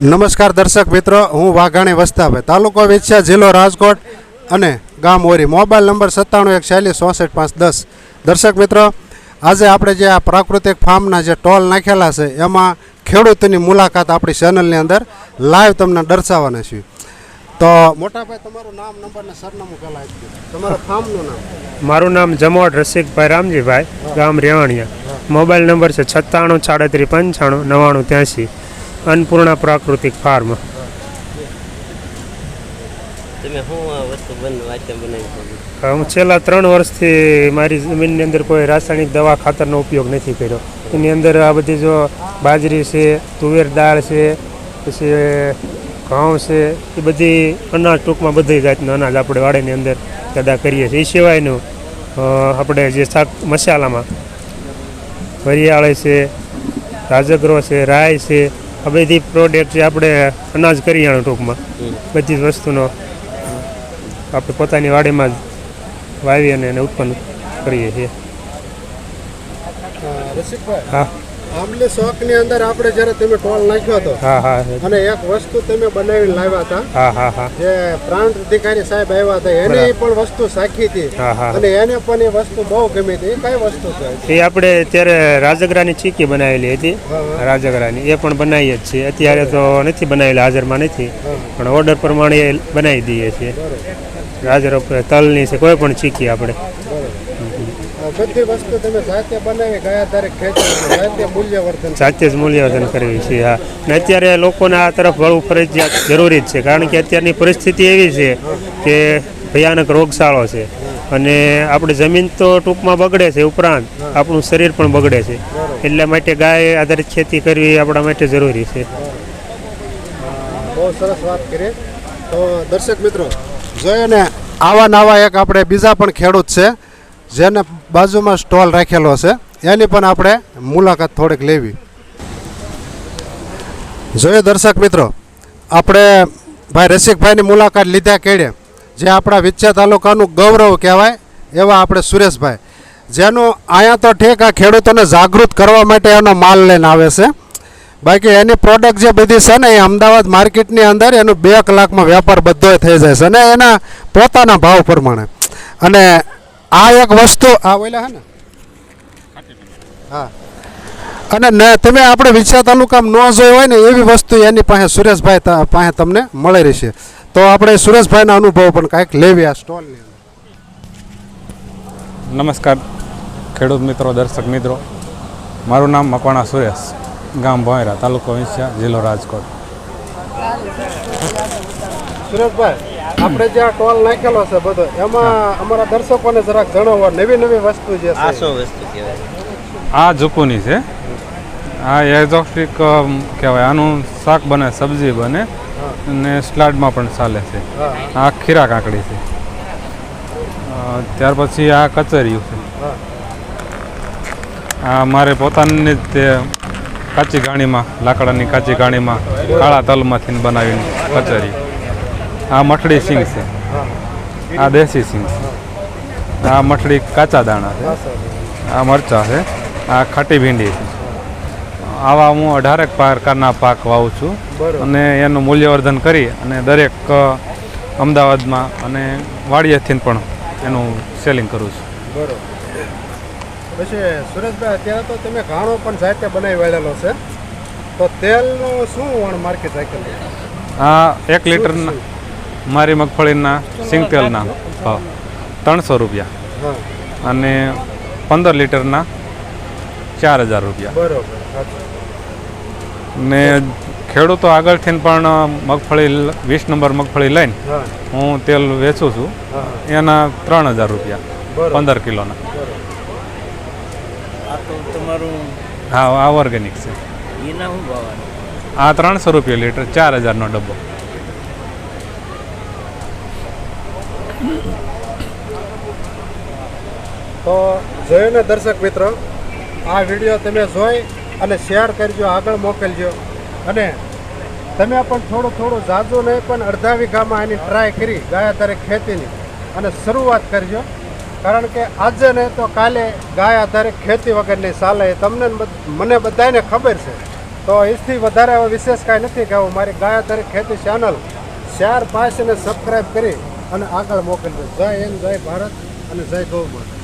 નમસ્કાર દર્શક મિત્રો હું વાઘાણી વસ્તાભાઈ તાલુકો વિછ્યા જિલ્લો રાજકોટ અને ગામ ઓરી. મોબાઈલ નંબર સત્તાણું એક ચાલીસ ચોસઠ પાંચ દસ. દર્શક મિત્રો આજે આપણે જે આ પ્રાકૃતિક ફાર્મના જે ટોલ નાખેલા છે એમાં ખેડૂતની મુલાકાત આપણી ચેનલની અંદર લાઈવ તમને દર્શાવવાના છીએ. તો મોટાભાઈ તમારું નામ નંબર ને સરનામું પહેલાં આપી તમારા ફાર્મનું નામ? મારું નામ જમોડ રસિકભાઈ રામજીભાઈ ગામ રેવાણિયા. મોબાઈલ નંબર છે છત્તાણું સાડત્રીસ પંચાણું નવ્વાણું ત્યાંસી. અન્નપૂર્ણા પ્રાકૃતિક ફાર્મ. હું છેલ્લા ત્રણ વર્ષથી મારી જમીનની અંદર કોઈ રાસાયણિક દવા ખાતરનો ઉપયોગ નથી કર્યો. એની અંદર આ બધી જો બાજરી છે તુવેર દાળ છે પછી ઘઉં છે એ બધી અનાજ ટૂંકમાં બધી જાતનું અનાજ આપણે વાડીની અંદર પેદા કરીએ છીએ. એ સિવાયનું આપણે જે શાક મસાલામાં વરિયાળે છે રાજગરો છે રાઈ છે આ બધી પ્રોડક્ટ જે આપણે અનાજ કરિયાણું ટૂંકમાં. બધી જ વસ્તુનો આપણે પોતાની વાડીમાં જ વાવી અને એને ઉત્પન્ન કરીએ છીએ. હા. આંબલી શોખની અંદર આપણે જ્યારે તમે ટોલ નાખ્યો હતો હા હા. અને એક વસ્તુ તમે બનાવી લાવ્યા હતા હા હા હા. જે પ્રાંત અધિકારી સાહેબ આવ્યા હતા એને પણ વસ્તુ સાખી હતી. અને એને પણ એ વસ્તુ બહુ ગમી હતી. એ કઈ વસ્તુ એ આપણે અત્યારે રાજગરાની ચીકી બનાવેલી હતી. રાજગરાની. એ પણ બનાવીએ જ છીએ. અત્યારે તો નથી બનાવેલી હાજરમાં નથી. પણ ઓર્ડર પ્રમાણે બનાવી દઈએ છીએ. રાજર તલની છે કોઈ પણ ચીકી આપણે. બધી વસ્તુ તમે જાતે બનાવી ગયા તારીખ જાતે મૂલ્યવર્ધન જાતે જ મૂલ્યવર્ધન કરવી છે હા. ને અત્યારે લોકોને આ તરફ વળવું ફરજિયાત જરૂરી જ છે કારણ કે અત્યારની પરિસ્થિતિ એવી છે કે ભયાનક રોગશાળો છે. અને આપણી જમીન તો ટૂંકમાં બગડે છે ઉપરાંત આપણું શરીર પણ બગડે છે. એટલા માટે ગાય આધારિત ખેતી કરવી આપણા માટે જરૂરી છે. બહુ સરસ વાત કરી. તો દર્શક મિત્રો જોઈએ ને આવા નવા એક આપણે બીજા પણ ખેડૂત છે. જેને બાજુમાં સ્ટોલ રાખેલો છે, એની પણ આપણે મુલાકાત થોડીક લેવી. જોઈએ દર્શક મિત્રો, આપણે ભાઈ રસિકભાઈની મુલાકાત લીધા કેડે, જે આપણા વિચ્છા તાલુકાનું ગૌરવ કહેવાય, એવા આપણે સુરેશભાઈ. જેનું અહીંયા તો ઠીક આ ખેડૂતોને જાગૃત કરવા માટે એનો માલ લઈને આવે છે. બાકી એની પ્રોડક્ટ જે બધી છે ને એ અમદાવાદ માર્કેટની અંદર એનું બે કલાકમાં વેપાર બધો થઈ જાય છે અને એના પોતાના ભાવ પ્રમાણે. અને આ એક વસ્તુ આ ઓલા હે ને? હા. અને તમે આપણે વિછા તાલુકામાં ન જોઈ હોય ને એવી વસ્તુ એની પાસે સુરેશભાઈ પાસે તમને મળી રહેશે. તો આપણે સુરેશભાઈના અનુભવ પણ કાંઈક લેવી આ સ્ટોલની નમસ્કાર ખેડૂત મિત્રો દર્શક મિત્રો. મારું નામ મકવાણા સુરેશ ગામ ભોંયરા તાલુકો વિંછિયા જિલ્લો રાજકોટ. સુરેશભાઈ આપણે જે આ ટોલ નાખેલો છે બધો એમાં અમારા દર્શકોને જરાક જણાવો નવી નવી વસ્તુ જે આ છે. શું વસ્તુ કહેવાય. આ ઝુકુની છે. આ એક્ઝોટિક કહેવાય આનું શાક બને સબ્જી બને અને સ્લાડમાં પણ ચાલે છે. આ ખીરા કાકડી છે. ત્યાર પછી આ કચરિયું છે. આ મારે પોતાની જ તે કાચી ગાણીમાં લાકડાની કાચી ગાણીમાં કાળા તલમાંથી બનાવીને કચરી. આ મઠડી સિંગ છે. આ દેશી સિંગ છે. આ મઠડી કાચા દાણા છે. આ મરચાં છે. આ ખાટી ભીંડી છે. આવા હું અઢારેક પ્રકારના પાક વાવું છું. અને એનું મૂલ્યવર્ધન કરી અને દરેક અમદાવાદમાં અને વાડિયાથી પણ એનું સેલિંગ કરું છું. બરોબર. પછી સુરેશભાઈ અત્યારે તો તમે ઘાણો પણ સાહિત્ય બનાવી વાળેલો છે. તો તેલનું શું વણ માર્કેટ સાયકલ આ એક લીટરના મારી મગફળીના સિંગતેલના ભાવ ત્રણસો રૂપિયા. અને પંદર લીટરના ચાર હજાર રૂપિયા. ને ખેડૂતો આગળથી પણ મગફળી વીસ નંબર મગફળી લઈને હું. તેલ વેચું છું. એના ત્રણ હજાર રૂપિયા પંદર કિલોના. આ તો તમારું હા આ ઓર્ગેનિક છે. આ ત્રણસો રૂપિયા લીટર ચાર હજારનો ડબ્બો. તો જોયું ને દર્શક મિત્રો, આ વીડિયો તમે જોઈ અને શેર કરજો, આગળ મોકલજો. અને તમે પણ થોડું થોડું જાજુ નહીં, પણ અડધા વીઘામાં એની ટ્રાય કરી, ગાયા આધારે ખેતીની. અને શરૂઆત કરજો. કારણ કે આજે નહીં તો કાલે ગાય આધારે ખેતી વગરની ચાલે. એ તમને મને બધાને ખબર છે. તો એથી વધારે વિશેષ કાંઈ નથી કહેવું મારી ગાયા આધારે ખેતી ચેનલ શેર પાસે અને સબસ્ક્રાઈબ કરી. અને આગળ મોકલજો. જય હિન્દ જય ભારત અને જય ગૌ માતા.